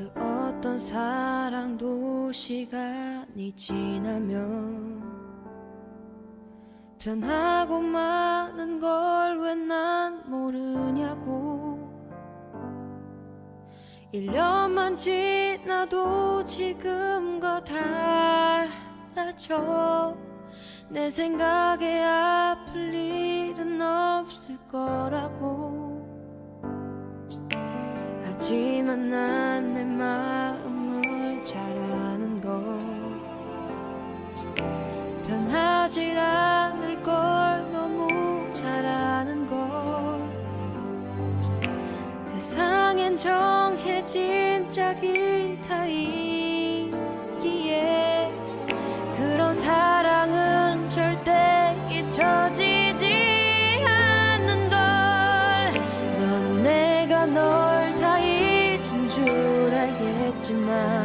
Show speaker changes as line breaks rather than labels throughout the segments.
했던 사랑도 시간이 지나면 변하고 마는 걸왜 난 모르냐고. 1년만 지나도 지금과 달라져. 내 생각에 아플 일은 없을 거라고 하지만 난 내 마음을 잘 아는 걸 변하질 않을 걸 너무 잘 아는 걸 세상엔 정해진 짝이 다 알겠지만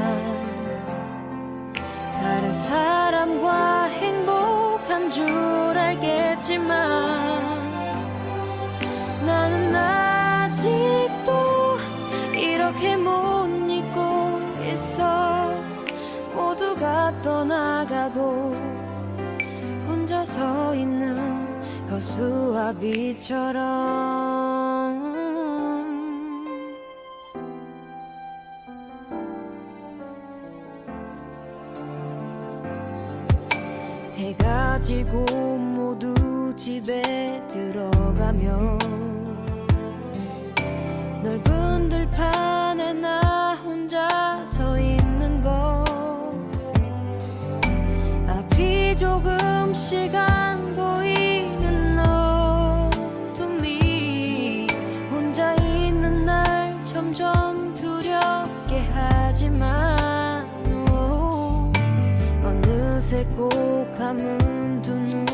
다른 사람과 행복한 줄 알겠지만 나는 아직도 이렇게 못 잊고 있어. 모두가 떠나가도 혼자 서 있는 거수와 빛처럼 해가 지고 모두 집에 들어가면 넓은 들판에 나 혼자 서 있는 거. 앞이 조금씩 안 보이는 어둠이 혼자 있는 날 점점 두렵게 하지만 오, 어느새 꼭 감은 두 눈.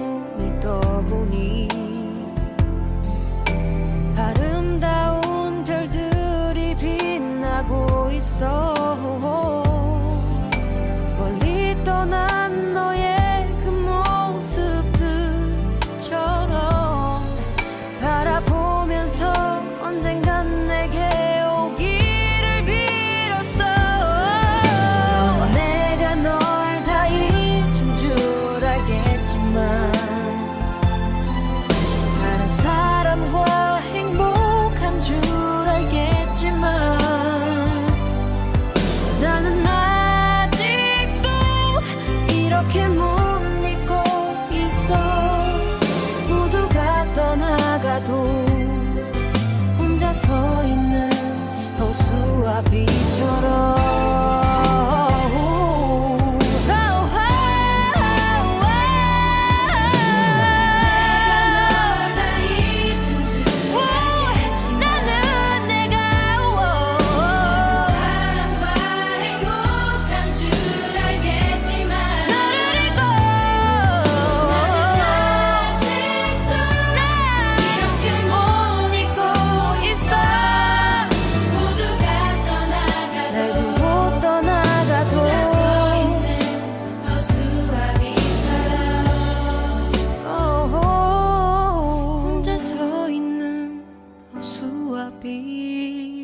peace.